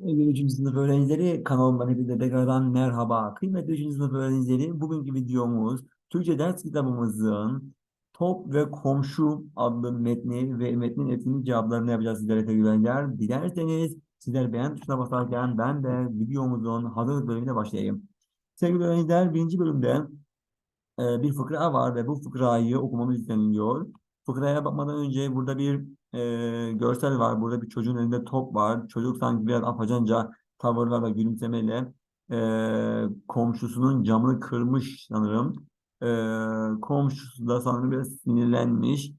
Sevgili 3. sınıf öğrencileri kanalımdan hepinize tekrardan merhaba. Kıymetli 3. sınıf öğrencileri bugünkü videomuz Türkçe ders kitabımızın Top ve Komşu adlı metni ve metnin etkinlik cevaplarını yapacağız sizlere sevgili öğrenciler. Dilerseniz sizler beğen tuşuna basarken ben de videomuzun hazırlık bölümüne başlayayım. Sevgili öğrenciler birinci bölümde e, bir fıkra var ve bu fıkrayı okumamız isteniliyor. Fıkraya bakmadan önce burada bir e, görsel var. Burada bir çocuğun elinde top var. Çocuk sanki biraz afacanca tavırlarla, gülümsemeyle e, komşusunun camını kırmış sanırım. E, komşusu da sanırım biraz sinirlenmiş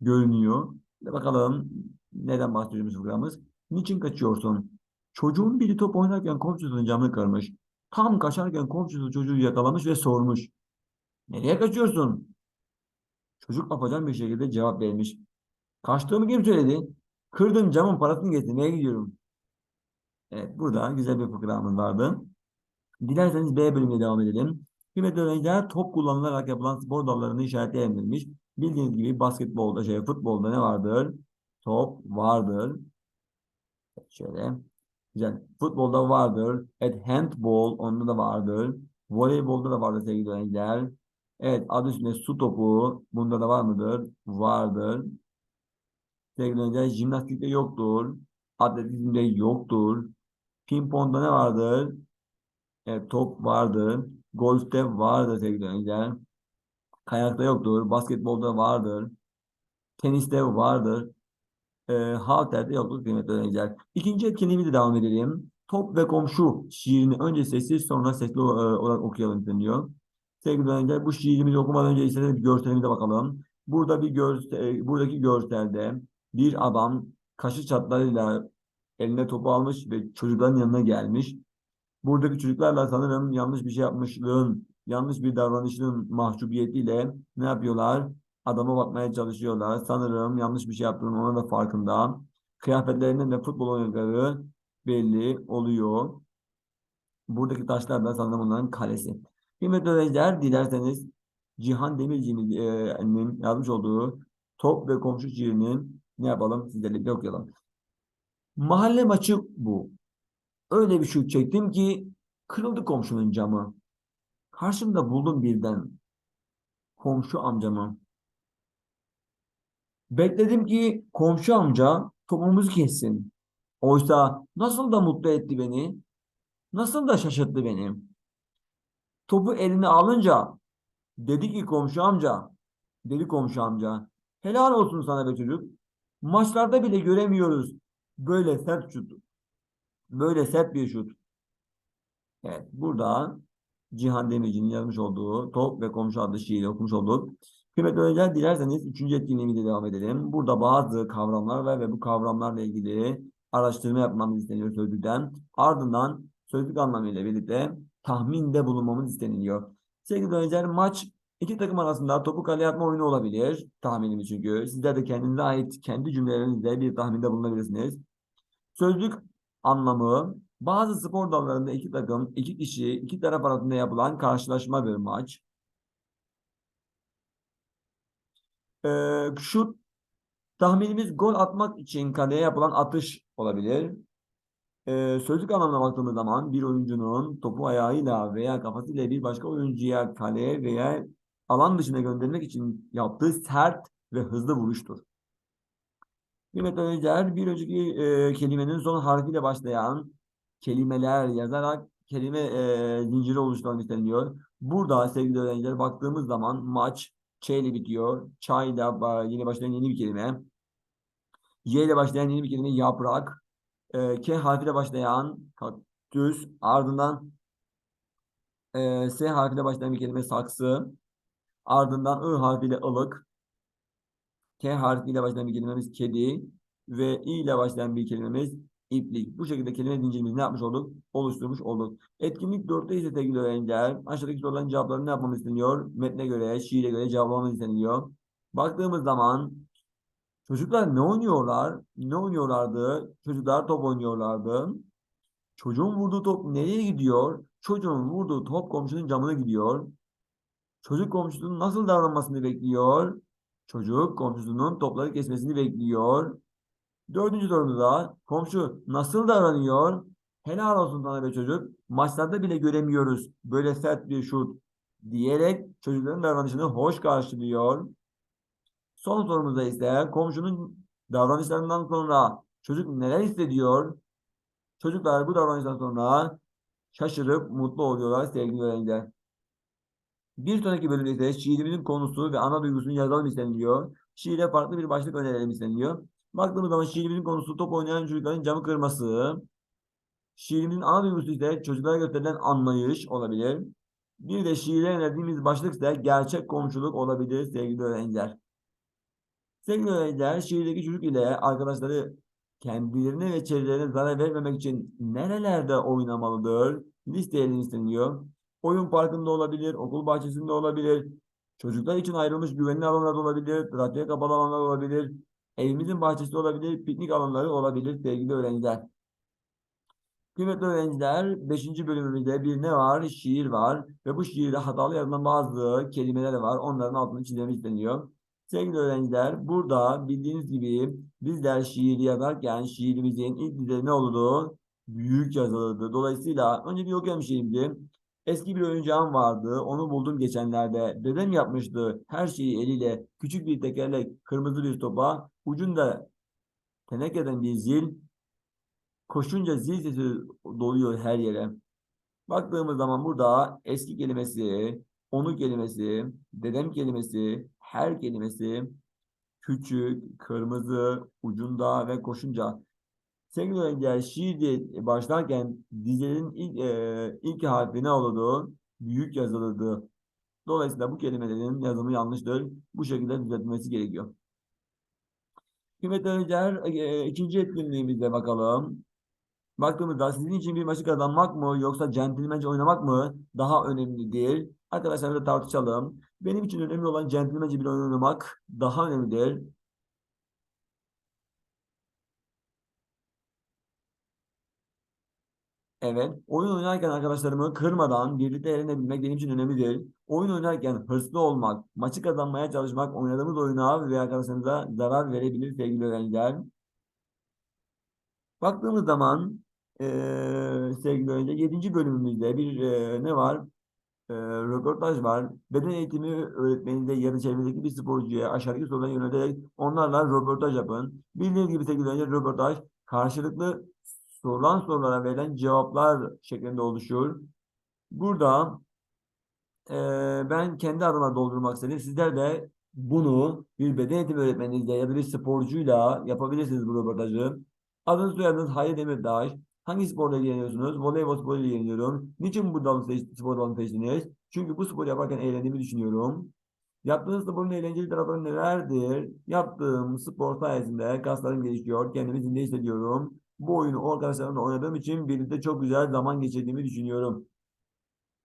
görünüyor. Ve bakalım neden bahsediyoruz fıkramız? Niçin kaçıyorsun? Çocuğun biri top oynarken komşusunun camını kırmış. Tam kaçarken komşusu çocuğu yakalamış ve sormuş. Nereye kaçıyorsun? Çocuk afacan bir şekilde cevap vermiş. Kaçtığımı kim söyledi? Kırdığım camın parasını getirmeye gidiyorum. Evet, burada güzel bir fıkramız vardı. Dilerseniz B bölümüne devam edelim. Kıymetli öğrenciler top kullanılarak yapılan spor dallarını işaretleyebilmiş. Bildiğiniz gibi basketbolda, şey, futbolda ne vardır? Top vardır. Şöyle. Güzel. Futbolda vardır. Evet, handball onda da vardır. Voleybolda da vardır sevgili öğrenciler. Evet, adı üstünde su topu. Bunda da var mıdır? Vardır. Öğrenciler, jimnastikte yoktur. Atletizmde yoktur. Ping-pongda ne vardır? Evet, top vardır. Golfte vardır öğrenciler. Kayakta yoktur. Basketbolda vardır. Teniste vardır. E, halterde yoktur kıymetli öğrenciler. İkinci etkinliğimize devam edelim. Top ve komşu şiirini önce sessiz sonra sesli e, olarak okuyalım deniyor. Sevgili öğrenciler bu şiirimizi okumadan önce isterseniz bir görselimize bakalım. Burada bir görsel, buradaki görselde bir adam kaşı çatlarıyla eline topu almış ve çocukların yanına gelmiş. Buradaki çocuklarla sanırım yanlış bir şey yapmışlığın, yanlış bir davranışın mahcubiyetiyle ne yapıyorlar? Adama bakmaya çalışıyorlar. Sanırım yanlış bir şey yaptığının ona da farkında. Kıyafetlerinden de futbol oynadıkları belli oluyor. Buradaki taşlar da sanırım onların kalesi. Kıymetli öğrenciler dilerseniz Cihan Demirci'nin yazmış olduğu Top ve Komşu şiirinin ne yapalım sizlerle birlikte okuyalım. Mahalle maçı bu. Öyle bir şut çektim ki kırıldı komşunun camı. Karşımda buldum birden komşu amcamı. Bekledim ki komşu amca topumuzu kessin. Oysa nasıl da mutlu etti beni, nasıl da şaşırttı beni. Topu eline alınca dedi ki komşu amca, dedi komşu amca, helal olsun sana be çocuk. Maçlarda bile göremiyoruz böyle sert şut. Böyle sert bir şut. Evet, burada Cihan Demirci'nin yazmış olduğu Top ve Komşu adlı şiiri okumuş olduk. Kıymetli öğrenciler dilerseniz üçüncü etkinliğimize devam edelim. Burada bazı kavramlar var ve bu kavramlarla ilgili araştırma yapmamız isteniyor sözlükten. Ardından sözlük anlamıyla birlikte tahminde bulunmamız isteniliyor. Sevgili öğrenciler maç iki takım arasında topu kaleye atma oyunu olabilir. Tahminimi çünkü. Sizler de kendinize ait kendi cümlelerinizle bir tahminde bulunabilirsiniz. Sözlük anlamı bazı spor dallarında iki takım, iki kişi, iki taraf arasında yapılan karşılaşma bir maç. Ee, şut tahminimiz gol atmak için kaleye yapılan atış olabilir. Ee, sözlük anlamına baktığımız zaman bir oyuncunun topu ayağıyla veya kafasıyla bir başka oyuncuya kaleye veya alan dışına göndermek için yaptığı sert ve hızlı vuruştur. Kıymetli öğrenciler bir önceki e, kelimenin son harfiyle başlayan kelimeler yazarak kelime e, zinciri oluşturmak isteniyor. Burada sevgili öğrenciler baktığımız zaman maç Ç ile bitiyor. Çayla yeni başlayan yeni bir kelime. Y ile başlayan yeni bir kelime yaprak. E, K harfiyle başlayan kaktüs. Ardından e, S harfiyle başlayan bir kelime saksı. Ardından I harfiyle ılık. K harfiyle başlayan bir kelimemiz kedi ve I ile başlayan bir kelimemiz iplik. Bu şekilde kelime zincirimizi ne yapmış olduk? Oluşturmuş olduk. Etkinlik 4'te ise sevgili öğrenciler aşağıdaki soruların cevaplarını ne yapmamız isteniyor? Metne göre, şiire göre cevaplamamız isteniyor. Baktığımız zaman çocuklar ne oynuyorlar? Ne oynuyorlardı? Çocuklar top oynuyorlardı. Çocuğun vurduğu top nereye gidiyor? Çocuğun vurduğu top komşunun camına gidiyor. Çocuk komşusunun nasıl davranmasını bekliyor? Çocuk komşusunun topları kesmesini bekliyor. Dördüncü sorumuzda komşu nasıl davranıyor? Helal olsun sana be çocuk. Maçlarda bile göremiyoruz böyle sert bir şut diyerek çocukların davranışını hoş karşılıyor. Son sorumuzda ise komşunun davranışlarından sonra çocuk neler hissediyor? Çocuklar bu davranıştan sonra şaşırıp mutlu oluyorlar sevgili öğrenciler. Bir sonraki bölümde ise şiirimizin konusu ve ana duygusunu yazalım isteniliyor. Şiire farklı bir başlık önerelim isteniyor. Baktığımız zaman şiirimizin konusu top oynayan çocukların camı kırması. Şiirimizin ana duygusu ise çocuklara gösterilen anlayış olabilir. Bir de şiire önerdiğimiz başlık ise gerçek komşuluk olabilir sevgili öğrenciler. Sevgili öğrenciler, şiirdeki çocuk ile arkadaşları kendilerine ve çevrelerine zarar vermemek için nerelerde oynamalıdır? Listeleyin isteniyor. Oyun parkında olabilir, okul bahçesinde olabilir, çocuklar için ayrılmış güvenli alanlarda olabilir, trafiğe kapalı alanlar olabilir, evimizin bahçesi olabilir, piknik alanları olabilir sevgili öğrenciler. Kıymetli öğrenciler, 5. bölümümüzde bir ne var? Şiir var ve bu şiirde hatalı yazılan bazı kelimeler var. Onların altını çizmemiz isteniyor. Sevgili öğrenciler, burada bildiğiniz gibi bizler şiir yazarken şiirimizin ilk dizeleri ne oldu? Büyük yazılırdı. Dolayısıyla önce bir okuyalım şiirimizi. Eski bir oyuncağım vardı. Onu buldum geçenlerde. Dedem yapmıştı her şeyi eliyle. Küçük bir tekerlek, kırmızı bir topa, ucunda tenekeden bir zil. Koşunca zil sesi doluyor her yere. Baktığımız zaman burada eski kelimesi, onu kelimesi, dedem kelimesi, her kelimesi, küçük, kırmızı, ucunda ve koşunca. Sevgili öğrenciler şiir başlarken dizelerin ilk, e, ilk harfi ne olurdu? Büyük yazılırdı. Dolayısıyla bu kelimelerin yazımı yanlıştır. Bu şekilde düzeltilmesi gerekiyor. Kıymetli öğrenciler e, ikinci etkinliğimize bakalım. Baktığımızda sizin için bir maçı kazanmak mı yoksa centilmence oynamak mı daha önemlidir? Arkadaşlar da tartışalım. Benim için önemli olan centilmence bir oyun oynamak daha önemlidir. Evet, oyun oynarken arkadaşlarımı kırmadan birlikte eğlenebilmek benim için önemlidir. Oyun oynarken hırslı olmak, maçı kazanmaya çalışmak oynadığımız oyuna ve arkadaşlarımıza zarar verebilir sevgili öğrenciler. Baktığımız zaman e, sevgili öğrenciler 7. bölümümüzde bir e, ne var? E, röportaj var. Beden eğitimi öğretmeninde ya da çevredeki bir sporcuya aşağıdaki soruları yönelerek onlarla röportaj yapın. Bildiğiniz gibi sevgili öğrenciler röportaj karşılıklı sorulan sorulara verilen cevaplar şeklinde oluşuyor. Burada e, ben kendi adıma doldurmak istedim. Sizler de bunu bir beden eğitimi öğretmeninizle ya da bir sporcuyla yapabilirsiniz bu röportajı. Adınız soyadınız Hayri Demirtaş. Hangi sporla ilgileniyorsunuz? Voleybol sporuyla ilgileniyorum. Niçin bu dalını seç, spor dalını seçtiniz? Çünkü bu spor yaparken eğlendiğimi düşünüyorum. Yaptığınız sporun eğlenceli tarafları nelerdir? Yaptığım spor sayesinde kaslarım gelişiyor. Kendimi zinde hissediyorum. Bu oyunu o arkadaşlarımla oynadığım için birlikte çok güzel zaman geçirdiğimi düşünüyorum.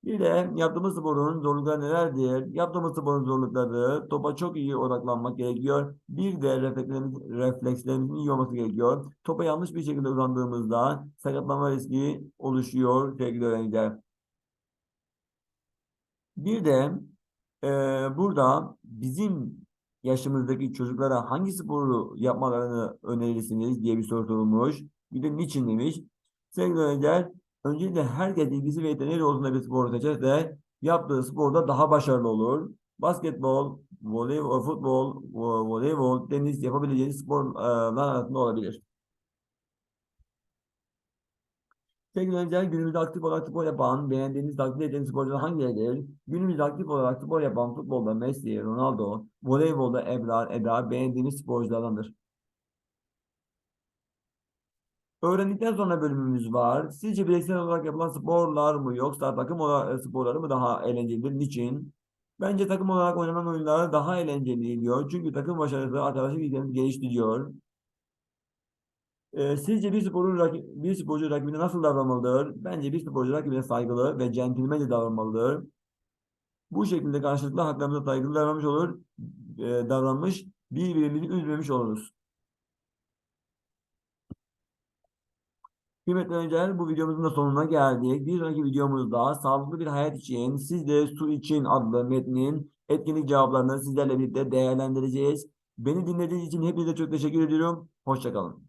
Bir de yaptığımız sporun zorlukları nelerdir? Yaptığımız sporun zorlukları topa çok iyi odaklanmak gerekiyor. Bir de reflekslerimiz, reflekslerimizin iyi olması gerekiyor. Topa yanlış bir şekilde uzandığımızda sakatlanma riski oluşuyor sevgili öğrenciler. Bir de e, burada bizim yaşımızdaki çocuklara hangi sporu yapmalarını önerirsiniz diye bir soru sorulmuş. Bir de niçin demiş. Sevgili öğrenciler Öncelikle herkes ilgisi ve yeteneği doğrultusunda bir spor seçerse yaptığı sporda daha başarılı olur. Basketbol, voleybol, futbol, voleybol, tenis yapabileceğiniz sporlar arasında olabilir. Sevgili öğrenciler günümüzde aktif olarak spor yapan, beğendiğiniz, takdir ettiğiniz sporcular hangileridir? Günümüzde aktif olarak spor yapan futbolda Messi, Ronaldo, voleybolda Ebrar, Eda beğendiğiniz sporculardandır. Öğrendikten sonra bölümümüz var. Sizce bireysel olarak yapılan sporlar mı yoksa takım olarak sporları mı daha eğlencelidir? Niçin? Bence takım olarak oynanan oyunlar daha eğlenceli diyor. Çünkü takım başarısı arkadaşlık ilgilerini geliştiriyor. Ee, sizce bir sporcu, bir sporcu rakibine nasıl davranmalıdır? Bence bir sporcu rakibine saygılı ve centilmence davranmalıdır. Bu şekilde karşılıklı haklarımıza saygılı davranmış olur, e, davranmış, birbirimizi üzmemiş oluruz. Kıymetli öğrenciler bu videomuzun da sonuna geldik. Bir sonraki videomuzda sağlıklı bir hayat için siz de su için adlı metnin etkinlik cevaplarını sizlerle birlikte değerlendireceğiz. Beni dinlediğiniz için hepinize çok teşekkür ediyorum. Hoşçakalın.